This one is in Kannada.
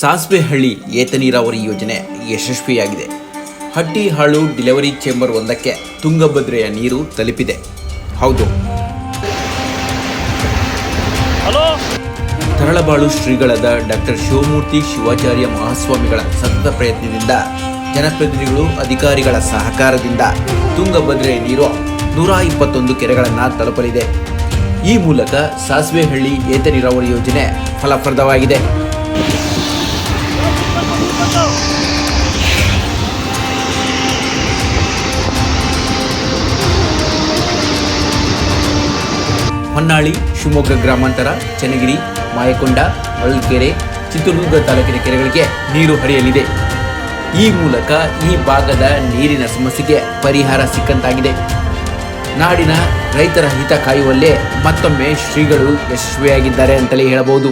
ಸಾಸ್ವೆಹಳ್ಳಿ ಏತ ನೀರಾವರಿ ಯೋಜನೆ ಯಶಸ್ವಿಯಾಗಿದೆ. ಹಟ್ಟಿಹಾಳು ಡಿಲಿವರಿ ಚೇಂಬರ್ ಒಂದಕ್ಕೆ ತುಂಗಭದ್ರೆಯ ನೀರು ತಲುಪಿದೆ. ಹೌದು. ತರಳಬಾಳು ಶ್ರೀಗಳಾದ ಡಾಕ್ಟರ್ ಶಿವಮೂರ್ತಿ ಶಿವಾಚಾರ್ಯ ಮಹಾಸ್ವಾಮಿಗಳ ಸತತ ಪ್ರಯತ್ನದಿಂದ ಜನಪ್ರತಿನಿಧಿಗಳು ಅಧಿಕಾರಿಗಳ ಸಹಕಾರದಿಂದ ತುಂಗಭದ್ರೆಯ ನೀರು ನೂರ ಇಪ್ಪತ್ತೊಂದು ಕೆರೆಗಳನ್ನು ತಲುಪಲಿದೆ. ಈ ಮೂಲಕ ಸಾಸ್ವೆಹಳ್ಳಿ ಏತ ನೀರಾವರಿ ಯೋಜನೆ ಫಲಪ್ರದವಾಗಿದೆ. ಹೊನ್ನಾಳಿ, ಶಿವಮೊಗ್ಗ ಗ್ರಾಮಾಂತರ, ಚನ್ನಗಿರಿ, ಮಾಯಕೊಂಡ ಹೊಳಲ್ಕೆರೆ ಚಿತ್ರದುರ್ಗ ತಾಲೂಕಿನ ಕೆರೆಗಳಿಗೆ ನೀರು ಹರಿಯಲಿದೆ. ಈ ಮೂಲಕ ಈ ಭಾಗದ ನೀರಿನ ಸಮಸ್ಯೆಗೆ ಪರಿಹಾರ ಸಿಕ್ಕಂತಾಗಿದೆ. ನಾಡಿನ ರೈತರ ಹಿತ ಕಾಯುವಲ್ಲೇ ಮತ್ತೊಮ್ಮೆ ಶ್ರೀಗಳು ಯಶಸ್ವಿಯಾಗಿದ್ದಾರೆ ಅಂತಲೇ ಹೇಳಬಹುದು.